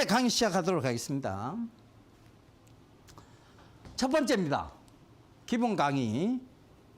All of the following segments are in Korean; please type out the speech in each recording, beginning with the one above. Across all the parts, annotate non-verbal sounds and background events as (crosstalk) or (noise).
이제 강의 시작하도록 하겠습니다. 첫 번째입니다. 기본 강의.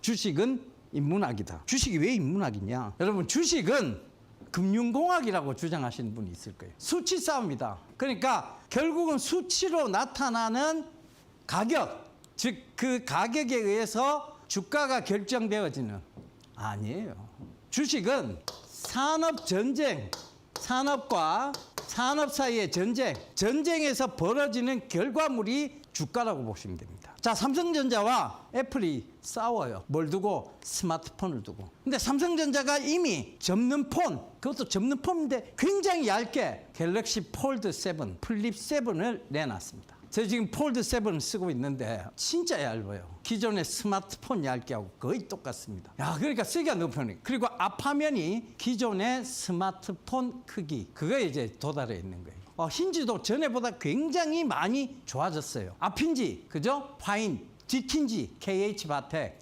주식은 인문학이다. 주식이 왜 인문학이냐? 여러분, 주식은 금융공학이라고 주장하시는 분이 있을 거예요. 수치 싸움이다. 그러니까 결국은 수치로 나타나는 가격, 즉 그 가격에 의해서 주가가 결정되어지는 아니에요. 주식은 산업 전쟁, 산업과 산업 사이의 전쟁, 전쟁에서 벌어지는 결과물이 주가라고 보시면 됩니다. 자, 삼성전자와 애플이 싸워요. 뭘 두고? 스마트폰을 두고. 근데 삼성전자가 이미 접는 폰, 그것도 접는 폰인데 굉장히 얇게 갤럭시 폴드 7, 플립 7을 내놨습니다. 저 지금 폴드 7을 쓰고 있는데 진짜 얇아요. 기존의 스마트폰 얇게하고 거의 똑같습니다. 야, 그러니까 쓰기가 너무 편해. 그리고 앞화면이 기존의 스마트폰 크기, 그거에 이제 도달해 있는 거예요. 어, 힌지도 전에보다 굉장히 많이 좋아졌어요. 앞힌지, 그죠? 파인, 뒷힌지, KH 바텍.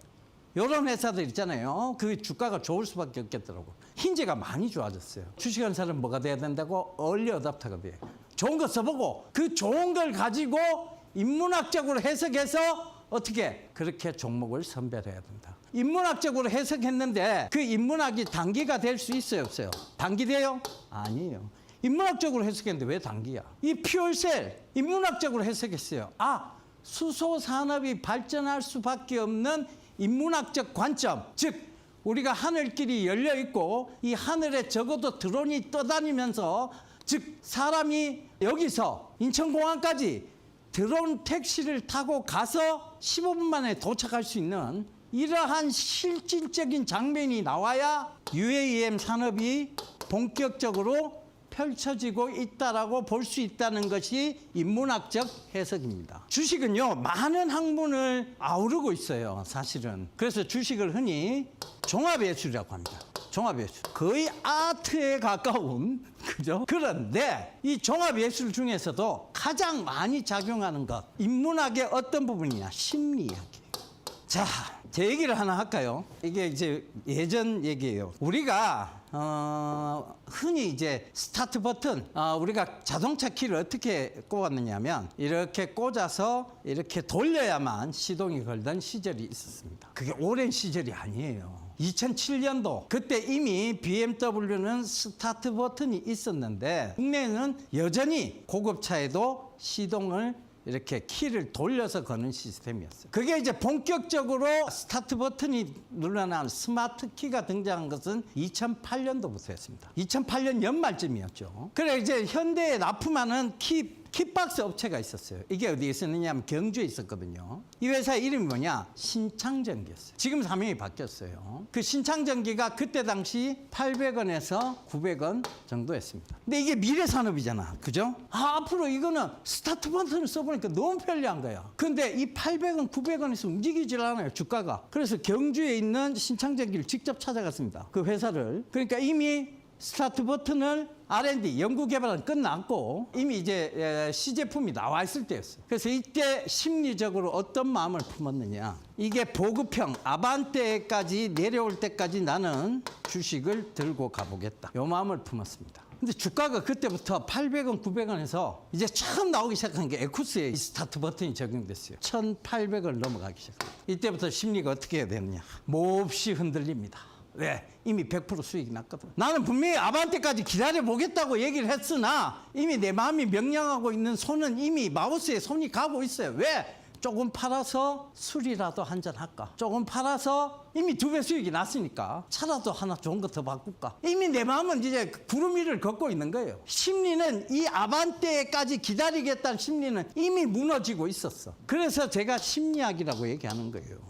이런 회사들 있잖아요. 그 주가가 좋을 수밖에 없겠더라고. 힌지가 많이 좋아졌어요. 주식하는 사람 뭐가 돼야 된다고? 얼리 어답터가 돼요. 좋은 거 써보고 그 좋은 걸 가지고 인문학적으로 해석해서 어떻게 그렇게 종목을 선별해야 된다. 인문학적으로 해석했는데 그 인문학이 단기가 될 수 있어요, 없어요? 단기 돼요? 아니에요. 인문학적으로 해석했는데 왜 단기야? 이 퓨얼셀 인문학적으로 해석했어요. 아, 수소 산업이 발전할 수밖에 없는 인문학적 관점, 즉 우리가 하늘길이 열려 있고 이 하늘에 적어도 드론이 떠다니면서 즉 사람이 여기서 인천공항까지 드론 택시를 타고 가서 15분 만에 도착할 수 있는 이러한 실질적인 장면이 나와야 UAM 산업이 본격적으로 펼쳐지고 있다라고 볼 수 있다는 것이 인문학적 해석입니다. 주식은요, 많은 학문을 아우르고 있어요, 사실은. 그래서 주식을 흔히 종합예술이라고 합니다. 종합예술. 거의 아트에 가까운, (laughs) 그죠? 그런데 이 종합예술 중에서도 가장 많이 작용하는 것, 인문학의 어떤 부분이냐? 심리학이에요. 자, 제 얘기를 하나 할까요? 이게 이제 예전 얘기예요. 우리가 어, 흔히 이제 스타트 버튼, 어, 우리가 자동차 키를 어떻게 꼽았느냐면 이렇게 꽂아서 이렇게 돌려야만 시동이 걸던 시절이 있었습니다. 그게 오랜 시절이 아니에요. 2007년도 그때 이미 BMW는 스타트 버튼이 있었는데 국내에는 여전히 고급차에도 시동을 이렇게 키를 돌려서 거는 시스템이었어요. 그게 이제 본격적으로 스타트 버튼이 눌러나는 스마트 키가 등장한 것은 2008년도부터였습니다. 2008년 연말쯤이었죠. 그래 이제 현대에 납품하는 키 kit박스 업체가 있었어요. 이게 어디에 있었느냐 하면 경주에 있었거든요. 이 회사 이름이 뭐냐? 신창전기였어요. 지금 사명이 바뀌었어요. 그 신창전기가 그때 당시 800원에서 900원 정도였습니다. 근데 이게 미래 산업이잖아. 그죠? 아, 앞으로 이거는 스타트 버튼을 써보니까 너무 편리한 거야. 근데 이 800원, 900원에서 움직이질 않아요. 주가가. 그래서 경주에 있는 신창전기를 직접 찾아갔습니다. 그 회사를. 그러니까 이미 스타트 버튼을 R&D 연구 개발은 끝났고 이미 이제 에, 시제품이 나와 있을 때였어요. 그래서 이때 심리적으로 어떤 마음을 품었느냐? 이게 보급형 아반떼까지 내려올 때까지 나는 주식을 들고 가보겠다. 요 마음을 품었습니다. 근데 주가가 그때부터 800원, 900원에서 이제 처음 나오기 시작한 게 에쿠스의 이 스타트 버튼이 적용됐어요. 1,800원 넘어가기 시작합니다. 이때부터 심리가 어떻게 해야 되느냐? 몹시 흔들립니다. 왜? 이미 100% 수익이 났거든. 나는 분명히 아반떼까지 기다려 보겠다고 얘기를 했으나 이미 내 마음이 명령하고 있는 손은 이미 마우스에 손이 가고 있어요. 왜? 조금 팔아서 술이라도 한 잔 할까? 조금 팔아서 이미 두 배 수익이 났으니까 차라도 하나 좋은 거 더 바꿀까? 이미 내 마음은 이제 구름 위를 걷고 있는 거예요. 심리는 이 아반떼까지 기다리겠다는 심리는 이미 무너지고 있었어. 그래서 제가 심리학이라고 얘기하는 거예요.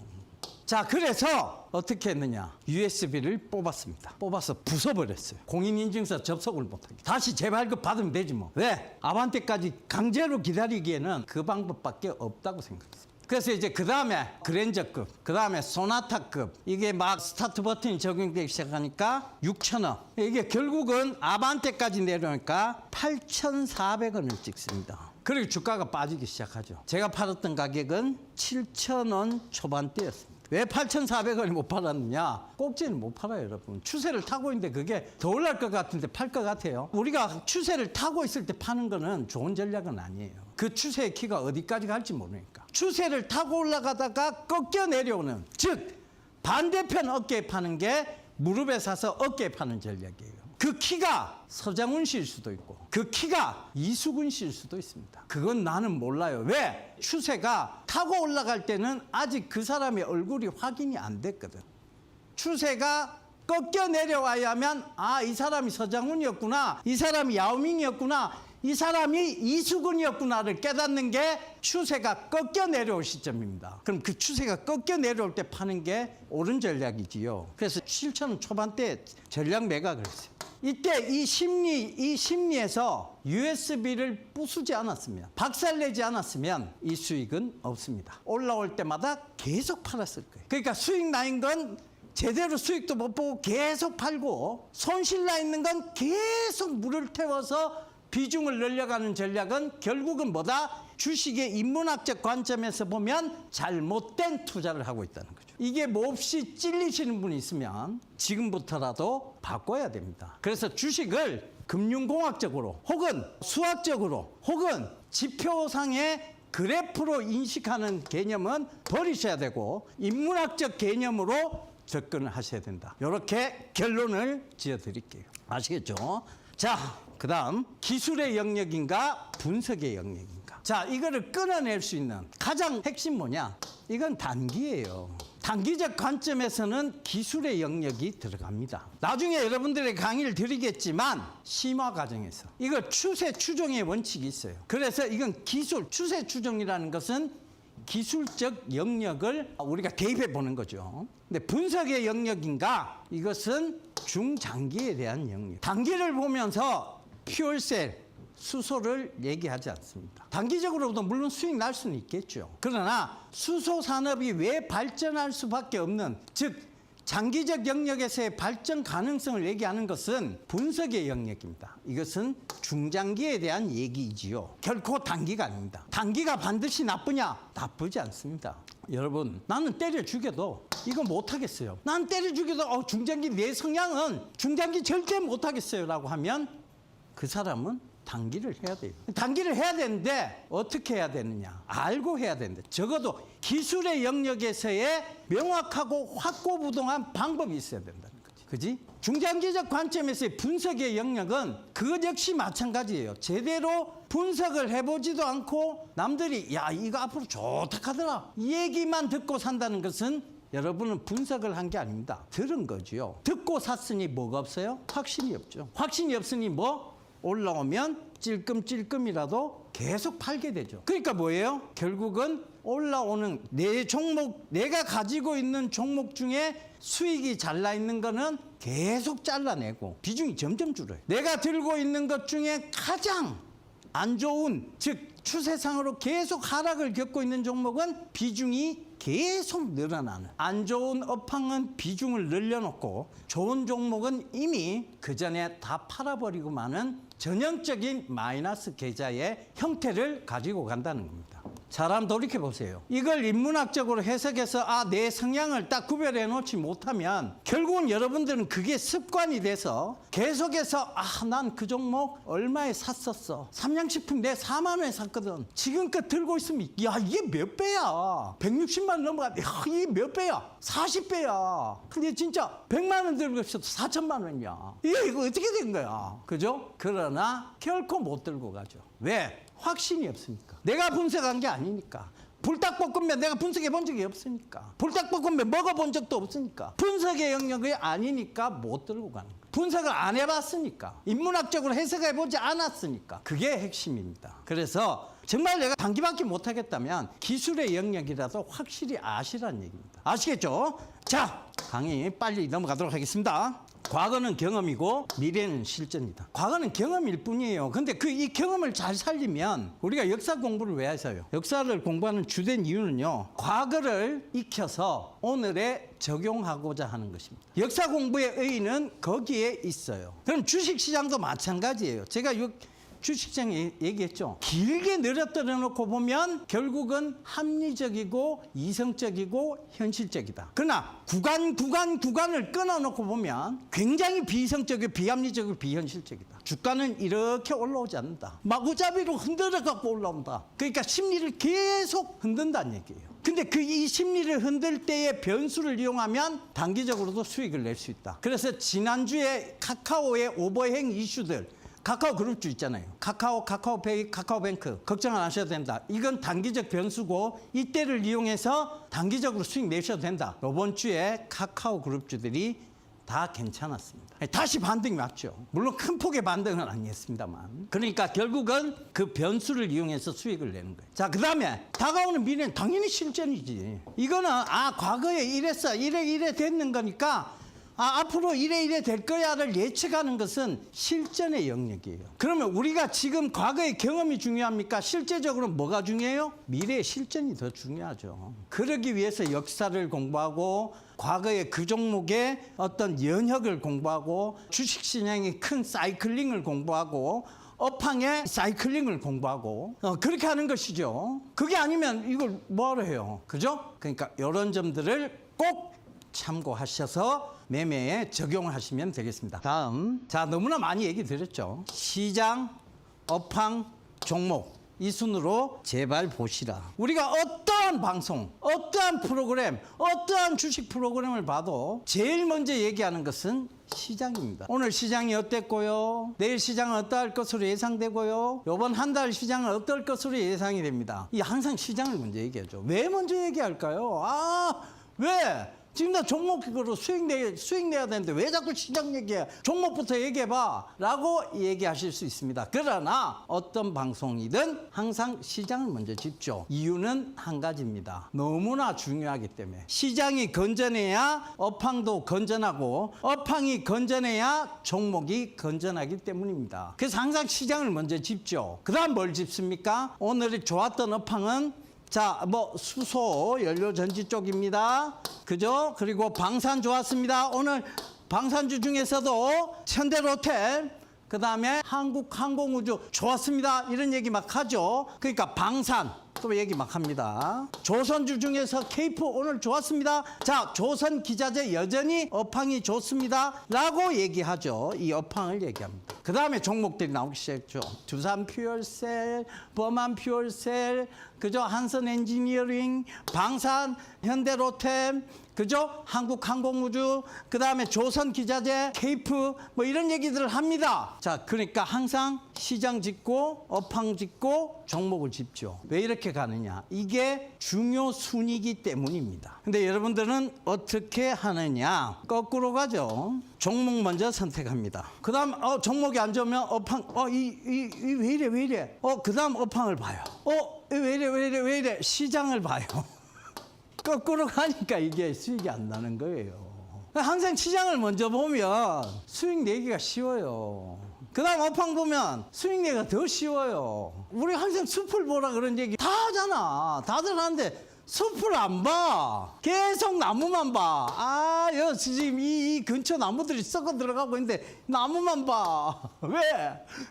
자, 그래서 어떻게 했느냐. USB를 뽑았습니다. 뽑아서 부숴버렸어요. 공인인증서 접속을 못하게. 다시 재발급 받으면 되지 뭐. 왜? 아반떼까지 강제로 기다리기에는 그 방법밖에 없다고 생각했어요. 그래서 이제 그 다음에 그랜저급, 그 다음에 소나타급, 이게 막 스타트 버튼이 적용되기 시작하니까 6,000원. 이게 결국은 아반떼까지 내려오니까 8,400원을 찍습니다. 그리고 주가가 빠지기 시작하죠. 제가 팔았던 가격은 7,000원 초반대였습니다. 왜 8,400원이 못 팔았느냐? 꼭지는 못 팔아요, 여러분. 추세를 타고 있는데 그게 더 올라갈 것 같은데 팔 것 같아요. 우리가 추세를 타고 있을 때 파는 거는 좋은 전략은 아니에요. 그 추세의 키가 어디까지 갈지 모르니까. 추세를 타고 올라가다가 꺾여 내려오는, 즉 반대편 어깨에 파는 게 무릎에 사서 어깨에 파는 전략이에요. 그 키가 서장훈 씨일 수도 있고 그 키가 이수근 씨일 수도 있습니다. 그건 나는 몰라요. 왜? 추세가 타고 올라갈 때는 아직 그 사람의 얼굴이 확인이 안 됐거든. 추세가 꺾여 내려와야만 아 이 사람이 서장훈이었구나 이 사람이 야오밍이었구나 이 사람이 이수근이었구나를 깨닫는 게 추세가 꺾여 내려올 시점입니다. 그럼 그 추세가 꺾여 내려올 때 파는 게 옳은 전략이지요. 그래서 7천 원 초반대 전략 매각을 했어요. 이때 이 심리 이 심리에서 USB를 부수지 않았습니다. 박살내지 않았으면 이 수익은 없습니다. 올라올 때마다 계속 팔았을 거예요. 그러니까 수익 나인 건 제대로 수익도 못 보고 계속 팔고 손실 나 있는 건 계속 물을 태워서 비중을 늘려가는 전략은 결국은 뭐다? 주식의 인문학적 관점에서 보면 잘못된 투자를 하고 있다는 거죠. 이게 몹시 찔리시는 분이 있으면 지금부터라도 바꿔야 됩니다. 그래서 주식을 금융공학적으로 혹은 수학적으로 혹은 지표상의 그래프로 인식하는 개념은 버리셔야 되고 인문학적 개념으로 접근을 하셔야 된다. 이렇게 결론을 지어 드릴게요. 아시겠죠? 자, 그 다음 기술의 영역인가 분석의 영역인가. 자, 이거를 끊어낼 수 있는 가장 핵심 뭐냐? 이건 단기예요. 단기적 관점에서는 기술의 영역이 들어갑니다. 나중에 여러분들의 강의를 드리겠지만 심화 과정에서 이거 추세 추종의 원칙이 있어요. 그래서 이건 기술 추세 추종이라는 것은 기술적 영역을 우리가 대입해 보는 거죠. 근데 분석의 영역인가? 이것은 중장기에 대한 영역. 단기를 보면서 퓨얼셀, 수소를 얘기하지 않습니다. 단기적으로도 물론 수익 날 수는 있겠죠. 그러나 수소 산업이 왜 발전할 수밖에 없는 즉 장기적 영역에서의 발전 가능성을 얘기하는 것은 분석의 영역입니다. 이것은 중장기에 대한 얘기이지요. 결코 단기가 아닙니다. 단기가 반드시 나쁘냐? 나쁘지 않습니다. 여러분, 나는 때려 죽여도 이거 못 하겠어요. 난 때려 죽여도 어, 중장기 내 성향은 중장기 절대 못 하겠어요 라고 하면 그 사람은 단기를 해야 돼요. 단기를 해야 되는데 어떻게 해야 되느냐? 알고 해야 되는데 적어도 기술의 영역에서의 명확하고 확고부동한 방법이 있어야 된다는 거지. 그지? 중장기적 관점에서의 분석의 영역은 그것 역시 마찬가지예요. 제대로 분석을 해보지도 않고 남들이 야 이거 앞으로 좋다 하더라 이 얘기만 듣고 산다는 것은 여러분은 분석을 한 게 아닙니다. 들은 거지요. 듣고 샀으니 뭐가 없어요? 확신이 없죠. 확신이 없으니 뭐? 올라오면 찔끔찔끔이라도 계속 팔게 되죠. 그러니까 뭐예요? 결국은 올라오는 내 종목, 내가 가지고 있는 종목 중에 수익이 잘나 있는 거는 계속 잘라내고 비중이 점점 줄어요. 내가 들고 있는 것 중에 가장 안 좋은 즉 추세상으로 계속 하락을 겪고 있는 종목은 비중이 계속 늘어나는 안 좋은 업황은 비중을 늘려놓고 좋은 종목은 이미 그 전에 다 팔아버리고 마는 전형적인 마이너스 계좌의 형태를 가지고 간다는 겁니다. 사람 돌이켜 보세요. 이걸 인문학적으로 해석해서 아 내 성향을 딱 구별해 놓지 못하면 결국은 여러분들은 그게 습관이 돼서 계속해서 아 난 그 종목 얼마에 샀었어. 삼양식품 내 4만 원에 샀거든. 지금껏 들고 있으면 야 이게 몇 배야. 160만 원 넘어가. 야 이게 몇 배야. 40배야. 근데 진짜 100만 원 들고 있어도 4천만 원이야. 이거 어떻게 된 거야. 그죠? 그러나 결코 못 들고 가죠. 왜? 확신이 없으니까. 내가 분석한 게 아니니까. 불닭볶음면 내가 분석해 본 적이 없으니까. 불닭볶음면 먹어본 적도 없으니까. 분석의 영역이 아니니까 못 들고 가는 거예요. 분석을 안 해봤으니까. 인문학적으로 해석해 보지 않았으니까. 그게 핵심입니다. 그래서 정말 내가 단기밖에 못하겠다면 기술의 영역이라도 확실히 아시라는 얘기입니다. 아시겠죠? 자, 강의 빨리 넘어가도록 하겠습니다. 과거는 경험이고 미래는 실전이다. 과거는 경험일 뿐이에요. 근데 그 이 경험을 잘 살리면 우리가 역사 공부를 왜 하셔요? 역사를 공부하는 주된 이유는요. 과거를 익혀서 오늘에 적용하고자 하는 것입니다. 역사 공부의 의의는 거기에 있어요. 그럼 주식 시장도 마찬가지예요. 제가 요 주식장에 얘기했죠. 길게 늘어뜨려 놓고 보면 결국은 합리적이고 이성적이고 현실적이다. 그러나 구간 구간 구간을 끊어 놓고 보면 굉장히 비이성적이고 비합리적이고 비현실적이다. 주가는 이렇게 올라오지 않는다. 마구잡이로 흔들어 갖고 올라온다. 그러니까 심리를 계속 흔든다는 얘기예요. 근데 그 이 심리를 흔들 때의 변수를 이용하면 단기적으로도 수익을 낼 수 있다. 그래서 지난주에 카카오의 오버행 이슈들 카카오 그룹주 있잖아요. 카카오, 카카오페이, 카카오뱅크 걱정 안 하셔도 된다. 이건 단기적 변수고 이때를 이용해서 단기적으로 수익 내셔도 된다. 이번 주에 카카오 그룹주들이 다 괜찮았습니다. 다시 반등이 왔죠. 물론 큰 폭의 반등은 아니었습니다만. 그러니까 결국은 그 변수를 이용해서 수익을 내는 거예요. 자, 그 다음에 다가오는 미래는 당연히 실전이지. 이거는 아, 과거에 이랬어. 이래 이래 됐는 거니까 아, 앞으로 이래 이래 될 거야를 예측하는 것은 실전의 영역이에요. 그러면 우리가 지금 과거의 경험이 중요합니까? 실제적으로 뭐가 중요해요? 미래의 실전이 더 중요하죠. 그러기 위해서 역사를 공부하고 과거의 그 종목의 어떤 연혁을 공부하고 주식시장의 큰 사이클링을 공부하고 업황의 사이클링을 공부하고 어, 그렇게 하는 것이죠. 그게 아니면 이걸 뭐하러 해요? 그죠? 그러니까 이런 점들을 꼭 참고하셔서 매매에 적용하시면 되겠습니다. 다음 자 너무나 많이 얘기 드렸죠. 시장, 업황, 종목 이 순으로 제발 보시라. 우리가 어떠한 방송, 어떠한 프로그램, 어떠한 주식 프로그램을 봐도 제일 먼저 얘기하는 것은 시장입니다. 오늘 시장이 어땠고요? 내일 시장은 어떠할 것으로 예상되고요? 이번 한 달 시장은 어떨 것으로 예상이 됩니다. 이 항상 시장을 먼저 얘기하죠. 왜 먼저 얘기할까요? 아, 왜? 지금 나 종목으로 수익 내, 수익 내야 되는데 왜 자꾸 시장 얘기해? 종목부터 얘기해봐. 라고 얘기하실 수 있습니다. 그러나 어떤 방송이든 항상 시장을 먼저 짚죠. 이유는 한 가지입니다. 너무나 중요하기 때문에. 시장이 건전해야 업황도 건전하고 업황이 건전해야 종목이 건전하기 때문입니다. 그래서 항상 시장을 먼저 짚죠. 그 다음 뭘 짚습니까? 오늘 좋았던 업황은 자, 뭐 수소 연료 전지 쪽입니다. 그죠? 그리고 방산 좋았습니다. 오늘 방산주 중에서도 현대로템 그다음에 한국항공우주 좋았습니다. 이런 얘기 막 하죠. 그러니까 방산 또 얘기 막 합니다. 조선주 중에서 케이프 오늘 좋았습니다. 자, 조선 기자재 여전히 업황이 좋습니다. 라고 얘기하죠. 이 업황을 얘기합니다. 그 다음에 종목들이 나오기 시작했죠. 두산 퓨얼셀, 범한 퓨얼셀, 그죠? 한선 엔지니어링, 방산, 현대로템, 그죠? 한국항공우주, 그 다음에 조선기자재, 케이프, 뭐 이런 얘기들을 합니다. 자, 그러니까 항상 시장 짓고, 업황 짓고, 종목을 짚죠. 왜 이렇게 가느냐? 이게 중요 순위이기 때문입니다. 근데 여러분들은 어떻게 하느냐? 거꾸로 가죠. 종목 먼저 선택합니다. 그 다음, 어, 종목이 안 좋으면 업황, 어, 이, 이, 이, 왜 이래, 왜 이래? 어, 그 다음 업황을 봐요. 어, 왜 이래, 왜 이래, 왜 이래? 시장을 봐요. (laughs) 거꾸로 가니까 이게 수익이 안 나는 거예요. 항상 시장을 먼저 보면 수익 내기가 쉬워요. 그 다음 업황 보면 수익 내기가 더 쉬워요. 우리 항상 숲을 보라 그런 얘기 다 하잖아. 다들 하는데 숲을 안 봐. 계속 나무만 봐. 아, 여 지금 이, 이 근처 나무들이 썩어 들어가고 있는데 나무만 봐. (laughs) 왜?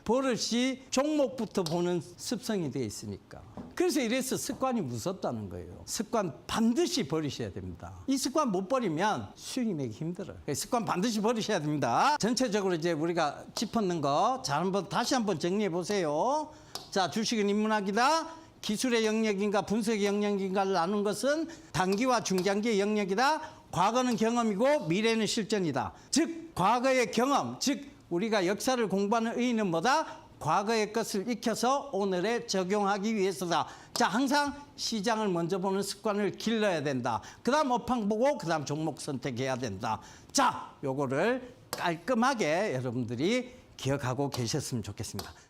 버릇이 종목부터 보는 습성이 돼 있으니까. 그래서 이래서 습관이 무섭다는 거예요. 습관 반드시 버리셔야 됩니다. 이 습관 못 버리면 내기 힘들어요. 그래서 습관 반드시 버리셔야 됩니다. 전체적으로 이제 우리가 짚었는 거 자, 한번 다시 한번 정리해 보세요. 자, 주식은 인문학이다. 기술의 영역인가 분석의 영역인가를 나눈 것은 단기와 중장기의 영역이다. 과거는 경험이고 미래는 실전이다. 즉 과거의 경험, 즉 우리가 역사를 공부하는 의의는 뭐다? 과거의 것을 익혀서 오늘에 적용하기 위해서다. 자, 항상 시장을 먼저 보는 습관을 길러야 된다. 그 다음 업황 보고 그 다음 종목 선택해야 된다. 자, 요거를 깔끔하게 여러분들이 기억하고 계셨으면 좋겠습니다. 자.